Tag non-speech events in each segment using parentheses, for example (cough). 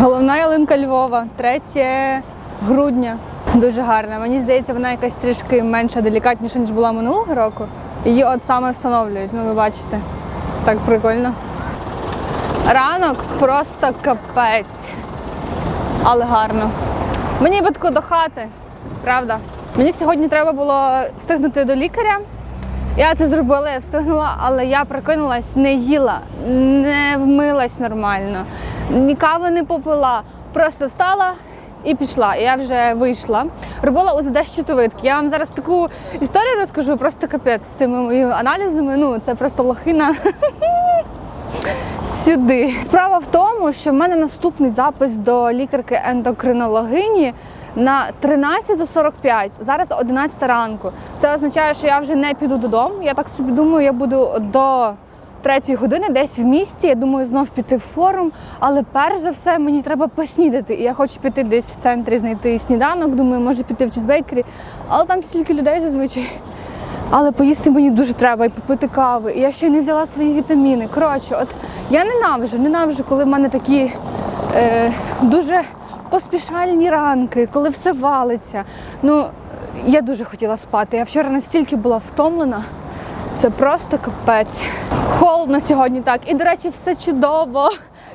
Головна ялинка Львова, 3 грудня. Дуже гарна. Мені здається, вона якась трішки менша, делікатніша, ніж була минулого року. Її от саме встановлюють. Ну, ви бачите. Так прикольно. Ранок просто капець. Але гарно. Мені би до хати, правда. Мені сьогодні треба було встигнути до лікаря. Я це зробила, я встигнула, але я прокинулась, не їла, не вмилась нормально, ні кави не попила. Просто встала і пішла. Я вже вийшла. Робила УЗД щитовидки. Я вам зараз таку історію розкажу, просто капець з цими моїми аналізами. Ну, це просто лохина. (laughs) Сюди. Справа в тому, що в мене наступний запис до лікарки ендокринологині на 13.45. Зараз 11 ранку. Це означає, що я вже не піду додому. Я так собі думаю, я буду до 3 години десь в місті. Я думаю, знов піти в форум. Але перш за все мені треба поснідати. І я хочу піти десь в центрі знайти сніданок. Думаю, може піти в чизбейкері. Але там стільки людей зазвичай. Але поїсти мені дуже треба і попити кави. І я ще не взяла свої вітаміни. Коротше, от я ненавиджу, ненавиджу, коли в мене такі е, дуже поспішальні ранки, коли все валиться. Ну, я дуже хотіла спати. Я вчора настільки була втомлена. Це просто капець. Холодно сьогодні так. І, до речі, все чудово.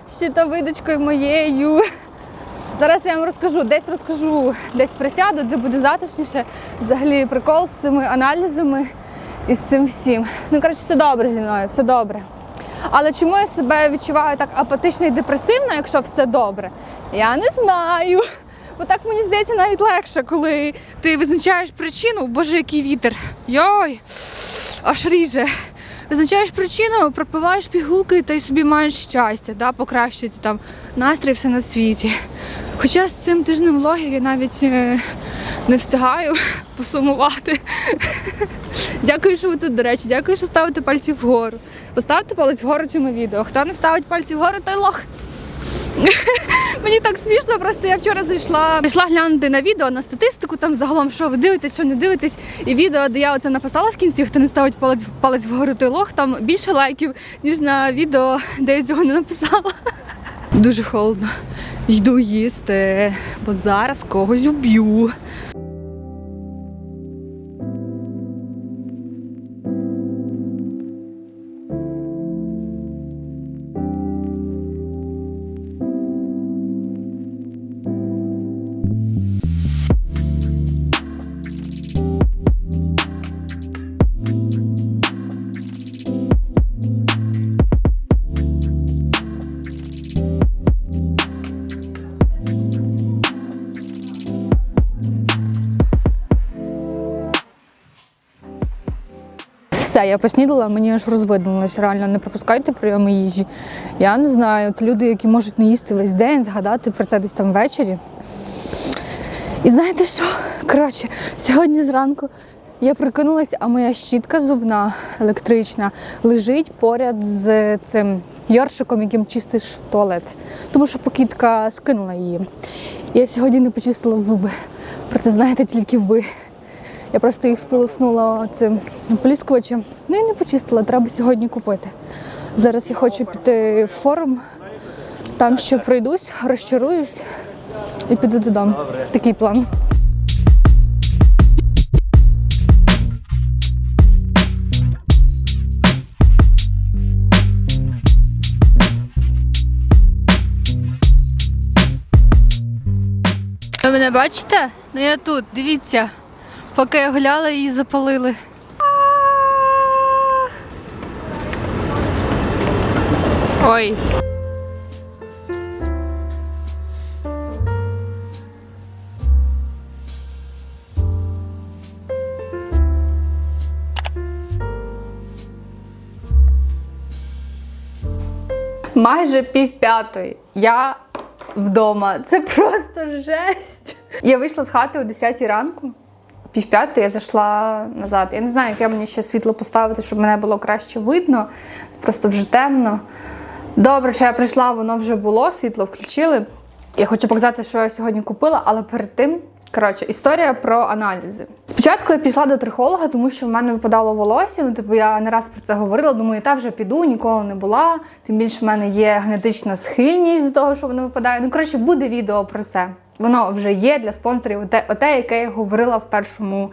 з щитовидочкою моєю. Зараз я вам розкажу, десь розкажу, десь присяду, де буде затишніше. Взагалі прикол з цими аналізами і з цим всім. Ну, коротше, все добре зі мною, все добре. Але чому я себе відчуваю так апатично і депресивно, якщо все добре? Я не знаю. Бо так мені здається навіть легше, коли ти визначаєш причину, боже, який вітер. Йой, аж ріже. Визначаєш причину, пропиваєш пігулки та й собі маєш щастя, да, покращується там настрій все на світі. Хоча з цим тижнем влогів я навіть е, не встигаю (laughs) посумувати. Дякую, що ви тут, до речі. Дякую, що ставите пальці вгору. Поставте палець вгору цьому відео. Хто не ставить пальці вгору, той лох. (laughs) Мені так смішно, просто я вчора зайшла, прийшла глянути на відео, на статистику, там загалом, що ви дивитесь, що не дивитесь. І відео, де я оце написала в кінці, хто не ставить палець, палець вгору, той лох, там більше лайків, ніж на відео, де я цього не написала. (laughs) Дуже холодно. Йду їсти, бо зараз когось уб'ю. Все, я поснідала, мені аж розвиднулось. Реально не пропускайте прийоми їжі. Я не знаю. Це люди, які можуть не їсти весь день, згадати про це десь там ввечері. І знаєте що? Коротше, сьогодні зранку я прикинулася, а моя щітка зубна електрична лежить поряд з цим йоршиком, яким чистиш туалет. Тому що покітка скинула її. Я сьогодні не почистила зуби. Про це знаєте тільки ви. Я просто їх сполоснула цим поліскувачем. Ну і не почистила, треба сьогодні купити. Зараз я хочу піти в форум, там ще пройдусь, розчаруюсь і піду додому. Такий план. Ви мене бачите? Ну я тут, дивіться. Поки я гуляла, її запалили. Ой. Майже пів п'ятої. Я вдома. Це просто жесть. Я вийшла з хати о 10 ранку. Пів п'ятої я зайшла назад. Я не знаю, яке мені ще світло поставити, щоб мене було краще видно. Просто вже темно. Добре, що я прийшла, воно вже було, світло включили. Я хочу показати, що я сьогодні купила, але перед тим, коротше, історія про аналізи. Спочатку я пішла до трихолога, тому що в мене випадало волосся. Ну, типу, я не раз про це говорила. Думаю, та вже піду, ніколи не була. Тим більше в мене є генетична схильність до того, що воно випадає. Ну, коротше, буде відео про це. Воно вже є для спонсорів, оте, оте яке я говорила в першому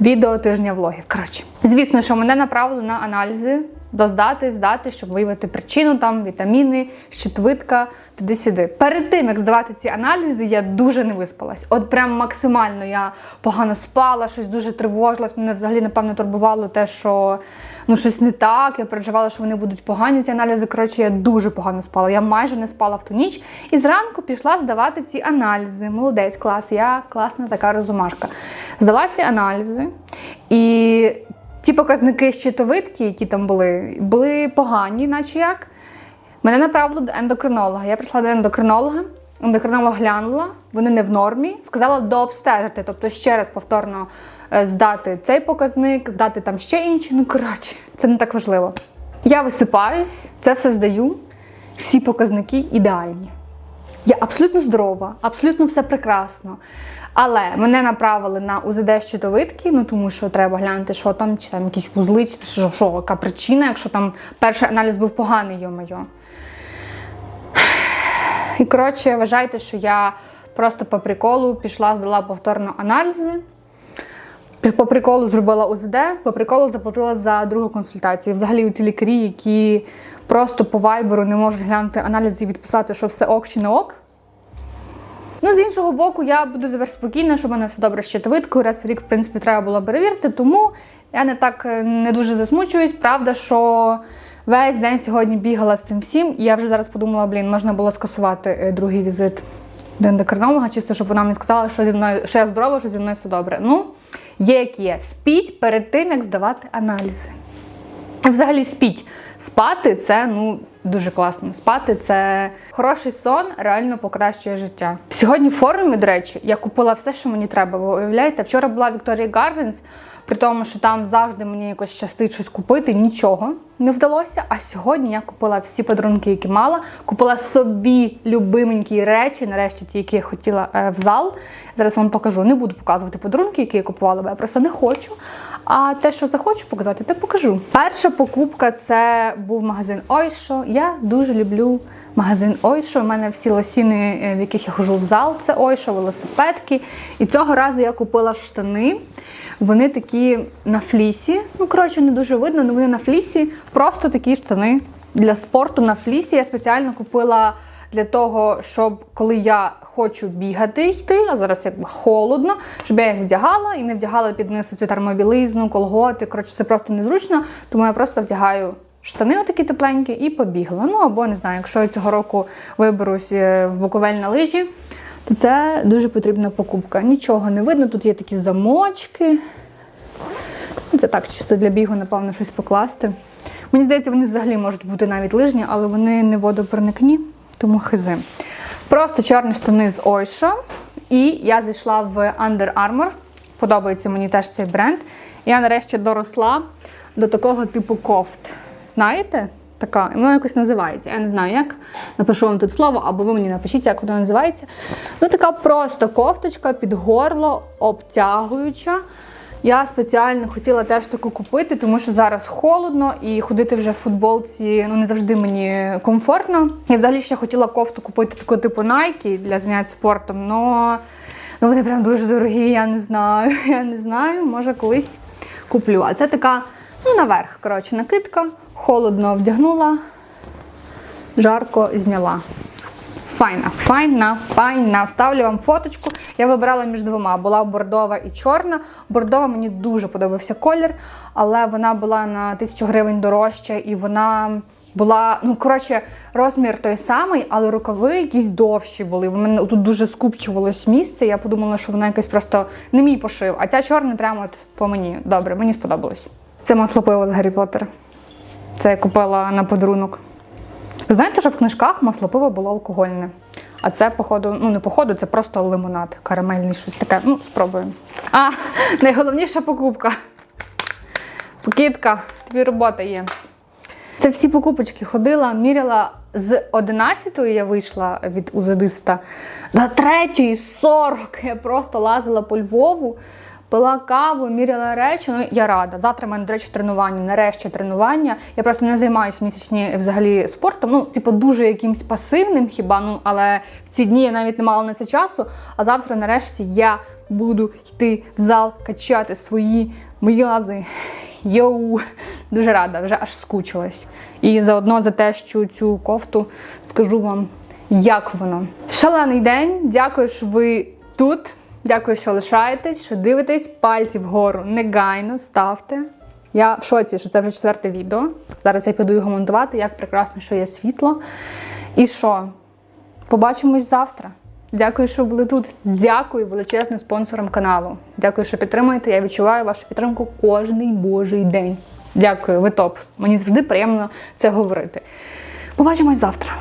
відео тижня влогів. Коротше, звісно, що мене направили на аналізи. Доздати, здати, щоб виявити причину, там вітаміни, щитовидка, туди-сюди. Перед тим як здавати ці аналізи, я дуже не виспалась. От прям максимально я погано спала, щось дуже тривожилась. Мене взагалі напевно турбувало те, що ну щось не так. Я переживала, що вони будуть погані. Ці аналізи. Коротше, я дуже погано спала. Я майже не спала в ту ніч. І зранку пішла здавати ці аналізи. Молодець, клас. Я класна така розумашка. Здала ці аналізи і. Ті показники щитовидки, які там були, були погані, наче як. Мене направили до ендокринолога. Я прийшла до ендокринолога, ендокринолог глянула, вони не в нормі, сказала дообстежити, тобто ще раз повторно е, здати цей показник, здати там ще інші. Ну, коротше, це не так важливо. Я висипаюсь, це все здаю, всі показники ідеальні. Я абсолютно здорова, абсолютно все прекрасно. Але мене направили на УЗД щитовидки, ну тому що треба глянути, що там, чи там якісь вузли, чи що, що яка причина, якщо там перший аналіз був поганий, йо-моє. (sighs) І коротше, вважайте, що я просто по приколу пішла, здала повторно аналізи. По приколу зробила УЗД, по приколу заплатила за другу консультацію. Взагалі, ці лікарі, які просто по вайберу не можуть глянути аналізи і відписати, що все ок чи не ок. Ну, з іншого боку, я буду тепер спокійна, що в мене все добре з щитовидкою. Раз в рік, в принципі, треба було перевірити, тому я не так е, не дуже засмучуюсь. Правда, що весь день сьогодні бігала з цим всім, і я вже зараз подумала, блін, можна було скасувати е, другий візит до ендокринолога, чисто щоб вона мені сказала, що зі мною, що я здорова, що зі мною все добре. Ну, є як є. Спіть перед тим, як здавати аналізи. Взагалі спіть. Спати це ну дуже класно. Спати це хороший сон, реально покращує життя. Сьогодні в форумі, до речі, я купила все, що мені треба. Ви уявляєте, вчора була Вікторія Gardens, при тому, що там завжди мені якось щастить щось купити, нічого не вдалося. А сьогодні я купила всі подарунки, які мала. Купила собі любименькі речі, нарешті ті, які я хотіла е, в зал. Зараз вам покажу. Не буду показувати подарунки, які я купувала, бо я просто не хочу. А те, що захочу показати, те покажу. Перша покупка це був магазин Ойшо. Я дуже люблю магазин Ойшо. У мене всі лосіни, е, в яких я хожу в зал, це Ойшо, велосипедки. І цього разу я купила штани. Вони такі на флісі. Ну, коротше, не дуже видно, але вони на флісі. Просто такі штани для спорту на флісі. Я спеціально купила для того, щоб коли я хочу бігати йти, а зараз якби холодно, щоб я їх вдягала і не вдягала під низ цю термобілизну, колготи. Коротше, це просто незручно, тому я просто вдягаю. Штани отакі тепленькі і побігла. Ну або не знаю, якщо я цього року виберусь е, в Буковель на лижі, це дуже потрібна покупка. Нічого не видно, тут є такі замочки. Це так, чисто для бігу, напевно, щось покласти. Мені здається, вони взагалі можуть бути навіть лижні, але вони не водопроникні, тому хизи. Просто чорні штани з Ойша. І я зайшла в Under Armour. Подобається мені теж цей бренд. Я нарешті доросла до такого типу кофт. Знаєте? Така, воно якось називається. Я не знаю як. Напишу вам тут слово, або ви мені напишіть, як воно називається. Ну, така просто кофточка під горло, обтягуюча. Я спеціально хотіла теж таку купити, тому що зараз холодно і ходити вже в футболці ну не завжди мені комфортно. Я взагалі ще хотіла кофту купити таку типу Nike для занять спортом, але ну, вони прям дуже дорогі, я не знаю. (laughs) Я не знаю, може колись куплю. А це така, ну, наверх, коротше, накидка, холодно вдягнула, жарко зняла. Файна, файна, файна. Вставлю вам фоточку. Я вибирала між двома. Була бордова і чорна. Бордова мені дуже подобався колір, але вона була на тисячу гривень дорожча і вона. Була, ну коротше, розмір той самий, але рукави якісь довші були. В мене тут дуже скупчувалось місце. Я подумала, що вона якась просто не мій пошив. А ця чорна прямо от по мені. Добре, мені сподобалось. Це масло пиво з Гаррі Поттера. Це я купила на подарунок. Ви знаєте, що в книжках масло пиво було алкогольне. А це, походу, ну не походу, це просто лимонад, карамельний, щось таке. Ну, спробуємо. А, (laughs) найголовніша покупка. Покидка, тобі робота є. Це всі покупочки ходила, міряла з 11-ї я вийшла від узадиста до 3-ї 40. Я просто лазила по Львову, пила каву, міряла речі. Ну я рада. Завтра в мене, до речі, тренування. Нарешті тренування. Я просто не займаюся місячні взагалі спортом. Ну, типу, дуже якимсь пасивним хіба. Ну, але в ці дні я навіть не мала на це часу. А завтра, нарешті, я буду йти в зал, качати свої м'язи. Йоу, дуже рада, вже аж скучилась. І заодно за те, що цю кофту скажу вам, як воно. Шалений день. Дякую, що ви тут. Дякую, що лишаєтесь, що дивитесь. Пальці вгору негайно ставте. Я в шоці, що це вже четверте відео. Зараз я піду його монтувати, як прекрасно, що є світло. І що? Побачимось завтра. Дякую, що були тут. Дякую величезним спонсорам каналу. Дякую, що підтримуєте. Я відчуваю вашу підтримку кожний божий день. Дякую, ви топ. Мені завжди приємно це говорити. Побачимось завтра.